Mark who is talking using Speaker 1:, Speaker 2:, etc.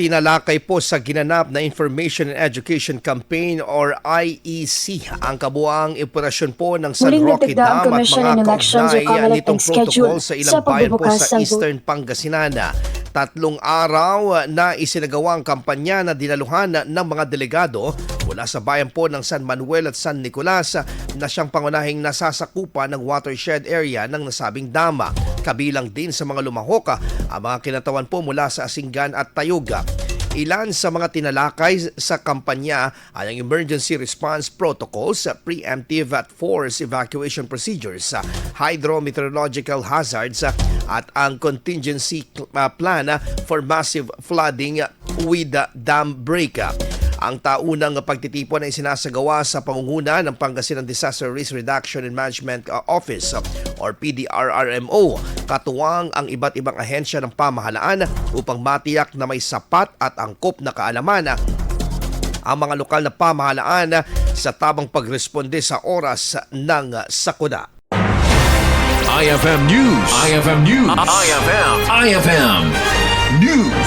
Speaker 1: Tinalakay po sa ginanap na Information and Education Campaign or IEC ang kabuang operasyon po ng San
Speaker 2: Muling
Speaker 1: Roque Dam at mga kaugnay nitong protocol sa ilang
Speaker 2: sa
Speaker 1: bayan po sa Eastern Pangasinan. Tatlong araw na isinagawa ang kampanya na dinaluhan ng mga delegado mula sa bayan po ng San Manuel at San Nicolas na siyang pangunahing nasasakupan ng watershed area ng nasabing dama. Kabilang din sa mga lumahok ang mga kinatawan po mula sa Asinggan at Tayuga. Ilan sa mga tinalakay sa kampanya ay ang emergency response protocols, preemptive at force evacuation procedures, hydrometeorological hazards at ang contingency uh, plan for massive flooding with dam break. Ang taunang pagtitipon ay sinasagawa sa pangunguna ng Pangasinan Disaster Risk Reduction and Management uh, Office or PDRRMO. Katuwang ang iba't ibang ahensya ng pamahalaan upang matiyak na may sapat at angkop na kaalaman ang mga lokal na pamahalaan sa tabang pagresponde sa oras ng sakuna.
Speaker 3: IFM News. IFM News. IFM. IFM News.